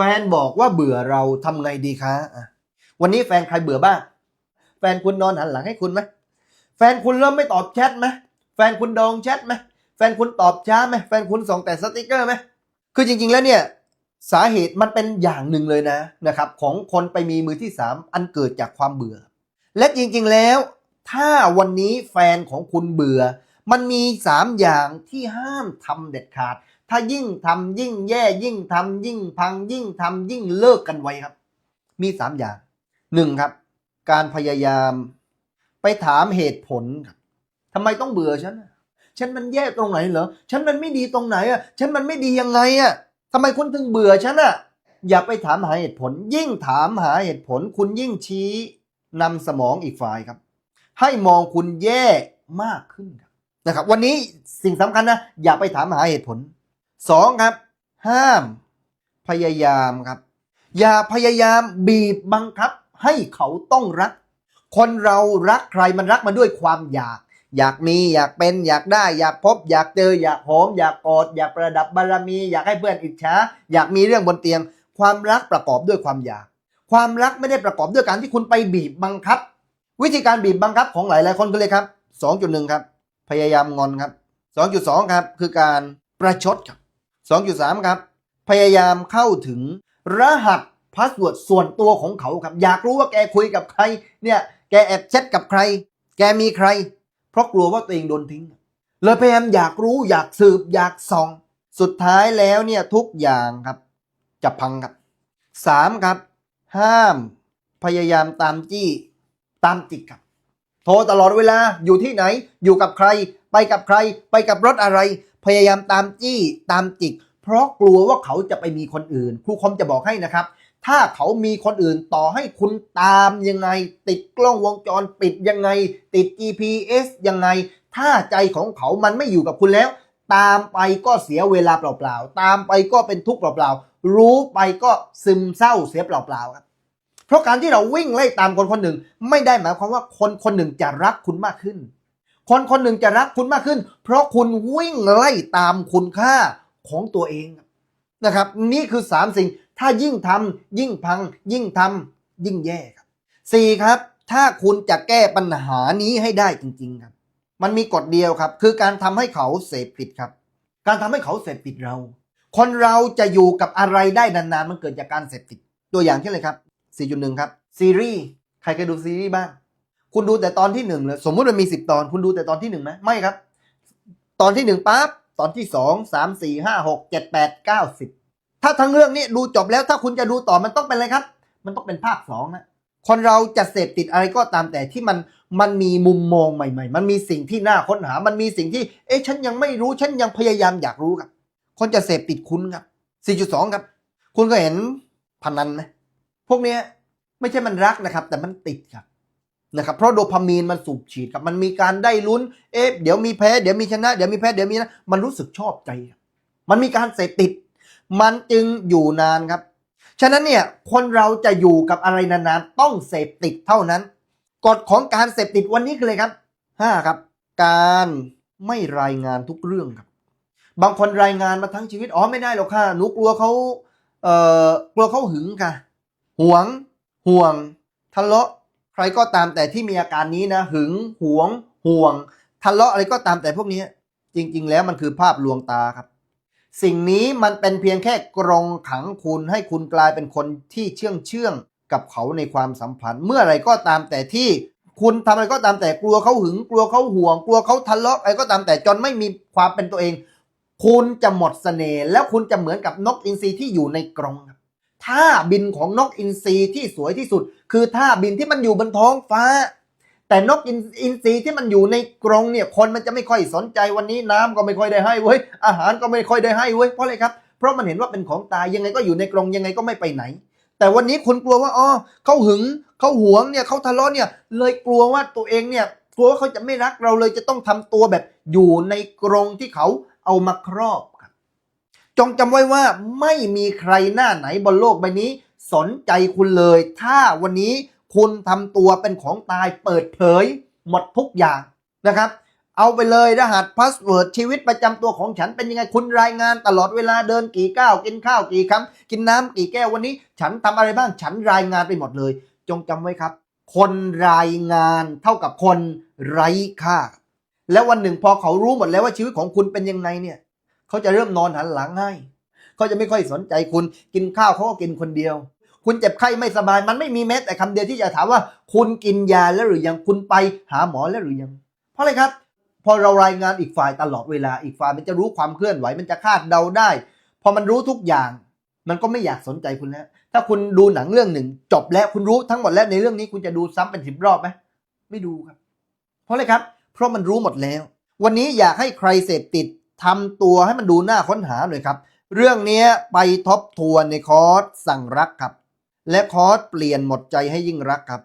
แฟนบอกว่าเบื่อเราทำไงดีคะวันนี้แฟนใครเบื่อบ้าง แฟนคุณนอนหันหลังให้คุณไหมแฟนคุณเริ่มไม่ตอบแชทไหมแฟนคุณดองแชทไหมแฟนคุณตอบช้าไหมแฟนคุณส่งแต่สติกเกอร์ไหมคือจริง ๆ แล้วเนี่ยสาเหตุมันเป็นอย่างหนึ่งเลยนะนะครับของคนไปมีมือที่สามอันเกิดจากความเบื่อ และจริงๆแล้ว ถ้าวันนี้แฟนของคุณเบื่อ มันมีสามอย่างที่ห้ามทำเด็ดขาด ถ้ายิ่งทำยิ่งแย่ยิ่งทำยิ่งพังยิ่งทำยิ่งเลิกกันไว้ครับ มีสามอย่างหนึ่งครับ การพยายามไปถามเหตุผลครับทำไมต้องเบื่อฉันฉันมันแย่ตรงไหนเหรอ ฉันมันไม่ดีตรงไหนอะ ฉันมันไม่ดียังไงอะทำไมคุณถึงเบื่อฉันอะ อย่าไปถามหาเหตุผล ยิ่งถามหาเหตุผล คุณยิ่งชี้นำสมองอีกฝ่ายครับ ให้มองคุณแย่มากขึ้นครับนะครับ วันนี้สิ่งสำคัญนะ อย่าไปถามหาเหตุผล สองครับ ห้าม พยายามครับ อย่าพยายามบีบบังคับ ให้เขาต้องรัก คนเรารักใครมันรักมาด้วยความอยาก อยากมีอยากเป็นอยากได้ อยากพบ อยากเจอ อยากหอมอยากกอดอยากประดับบารมี อยากให้เพื่อนอิจฉาอยากมีเรื่องบนเตียง ความรักประกอบด้วยความอยาก ความรักไม่ได้ประกอบด้วยการที่คุณไปบีบบังคับ วิธีการบีบบังคับของหลายหลายๆคนก็เลยครับ2.1 ครับ พยายามงอนครับ 2.2 ครับ คือการประชดครับ 2.3 ครับ พยายามเข้าถึงรหัสพาสเวิร์ดส่วนตัวของเขาครับ อยากรู้ว่าแกคุยกับใคร เนี่ย แกแอบแชทกับใคร แกมีใคร เพราะกลัวว่าตัวเองโดนทิ้ง เลยพยายามอยากรู้อยากสืบอยากส่อง สุดท้ายแล้วเนี่ยทุกอย่างครับ จะพังครับสามครับ ห้าม พยายามตามจี้ตามจิกครับ โทรตลอดเวลาอยู่ที่ไหน อยู่กับใคร ไปกับใคร ไปกับรถอะไร พยายามตามจี้ตามจิก เพราะกลัวว่าเขาจะไปมีคนอื่น ครูคมจะบอกให้นะครับ ถ้าเขามีคนอื่นต่อให้คุณตามยังไง ติดกล้องวงจรปิดยังไง ติด GPS ยังไง ถ้าใจของเขามันไม่อยู่กับคุณแล้ว ตามไปก็เสียเวลาเปล่าๆ ตามไปก็เป็นทุกข์เปล่าๆ รู้ไปก็ซึมเศร้าเสียเปล่าๆครับเพราะการที่เราวิ่งไล่ตามคนคนหนึ่ง ไม่ได้หมายความว่าคนคนหนึ่งจะรักคุณมากขึ้น คนคนหนึ่งจะรักคุณมากขึ้น เพราะคุณวิ่งไล่ตามคุณค่าของตัวเองนะครับ นี่คือสามสิ่งถ้ายิ่งทำยิ่งพัง ยิ่งทำยิ่งแย่ครับสี่ครับ ถ้าคุณจะแก้ปัญหานี้ให้ได้จริง ๆ ครับ มันมีกฎเดียวครับ คือการทำให้เขาเสพติดครับ การทำให้เขาเสพติดเรา คนเราจะอยู่กับอะไรได้นานๆมันเกิดจากการเสพติด ตัวอย่างเช่นเลยครับ 4.1 ครับซีรีส์ใครเคยดูซีรีส์บ้าง คุณดูแต่ตอนที่หนึ่งเลย สมมุติมันมี10ตอน คุณดูแต่ตอนที่หนึ่งไหมไม่ครับ ตอนที่หนึ่งปั๊บตอนที่สองสามสี่ห้าหกเจ็ดแปดเก้าสิบถ้าทั้งเรื่องนี้ดูจบแล้วถ้าคุณจะดูต่อมันต้องเป็นอะไรครับ มันต้องเป็นภาคสองนะคนเราจะเสพติดอะไรก็ตามแต่ที่มันมันมีมุมมองใหม่ ๆ มันมีสิ่งที่น่าค้นหา มันมีสิ่งที่ เอ๊ะฉันยังไม่รู้ฉันยังพยายามอยากรู้ครับ คนจะเสพติดคุณครับ 4.2 ครับ คุณก็เห็นพนันไหมพวกนี้ไม่ใช่มันรักนะครับ แต่มันติดครับ นะครับเพราะโดพามีนมันสูบฉีดครับมันมีการได้ลุ้นเอ๊ะเดี๋ยวมีแพ้เดี๋ยวมีชนะเดี๋ยวมีแพ้เดี๋ยวมีนะมันรู้สึกชอบใจ มันมีการเสพติด มันจึงอยู่นานครับ ฉะนั้นเนี่ยคนเราจะอยู่กับอะไรนานๆต้องเสพติดเท่านั้นกฎของการเสพติดวันนี้คืออะไรครับห้าครับ การไม่รายงานทุกเรื่องครับ บางคนรายงานมาทั้งชีวิตอ๋อไม่ได้หรอกค่ะนูกลัวเขาเอ่อกลัวเขาหึงค่ะหวง ห่วง ทะเลาะ รก็ตามแต่ที่มีอาการนี้นะ หึงหวง ห่วงทะเลาะอะไรก็ตามแต่พวกนี้ จริง ๆ แล้วมันคือภาพลวงตาครับ สิ่งนี้มันเป็นเพียงแค่กรงขังคุณให้คุณกลายเป็นคนที่เชื่องเชื่องกับเขาในความสัมพันธ์ เมื่อไรก็ตามแต่ที่คุณทำอะไรก็ตามแต่กลัวเขาหึง กลัวเขาห่วง กลัวเขาทะเลาะอะไรก็ตามแต่จนไม่มีความเป็นตัวเอง คุณจะหมดเสน่ห์แล้วคุณจะเหมือนกับนกอินทรีที่อยู่ในกรงครับ ท่าบินของนกอินทรีที่สวยที่สุด คือท่าบินที่มันอยู่บนท้องฟ้า แต่นกอินทรีที่มันอยู่ในกรงเนี่ยคนมันจะไม่ค่อยสนใจวันนี้น้ำก็ไม่ค่อยได้ให้เว้ยอาหารก็ไม่ค่อยได้ให้เว้ยเพราะอะไรครับเพราะมันเห็นว่าเป็นของตายยังไงก็อยู่ในกรงยังไงก็ไม่ไปไหน แต่วันนี้คุณกลัวว่าอ๋อเขาหึงเขาหวงเนี่ยเขาทะเลาะเนี่ยเลยกลัวว่าตัวเองเนี่ยกลัวว่าเขาจะไม่รักเราเลยจะต้องทำตัวแบบอยู่ในกรงที่เขาเอามาครอบ จงจำไว้ว่าไม่มีใครหน้าไหนบนโลกใบนี้ สนใจคุณเลย ถ้าวันนี้คุณทำตัวเป็นของตายเปิดเผย หมดทุกอย่างนะครับ เอาไปเลยรหัสพาสเวิร์ดชีวิตประจำตัวของฉันเป็นยังไงคุณรายงานตลอดเวลาเดินกี่ก้าวกินข้าวกี่คำกินน้ำกี่แก้ววันนี้ ฉันทำอะไรบ้างฉันรายงานไปหมดเลย จงจำไว้ครับ คนรายงานเท่ากับคนไร้ค่าแล้ววันหนึ่งพอเขารู้หมดแล้วว่าชีวิตของคุณเป็นยังไงเนี่ย เขาจะเริ่มนอนหันหลังให้เขาจะไม่ค่อยสนใจคุณกินข้าวเขาก็กินคนเดียว คุณเจ็บไข้ไม่สบายมันไม่มีแม้แต่คำเดียวที่จะถามว่า คุณกินยาแล้วหรือยังคุณไปหาหมอแล้วหรือยัง เพราะอะไรครับ พอเรารายงานอีกฝ่ายตลอดเวลาอีกฝ่ายมันจะรู้ความเคลื่อนไหวมันจะคาดเดาได้ พอมันรู้ทุกอย่าง มันก็ไม่อยากสนใจคุณแล้วถ้าคุณดูหนังเรื่องหนึ่ง จบแล้วคุณรู้ทั้งหมดแล้วในเรื่องนี้คุณจะดูซ้ำเป็นสิบรอบไหมไม่ดูครับ เพราะอะไรครับ เพราะมันรู้หมดแล้ว วันนี้อยากให้ใครเสพติด ทำตัวให้มันดูน่าค้นหาหน่อยครับ เรื่องนี้ไปทบทวนในคอร์สสั่งรักครับ และคอร์สเปลี่ยนหมดใจให้ยิ่งรักครับ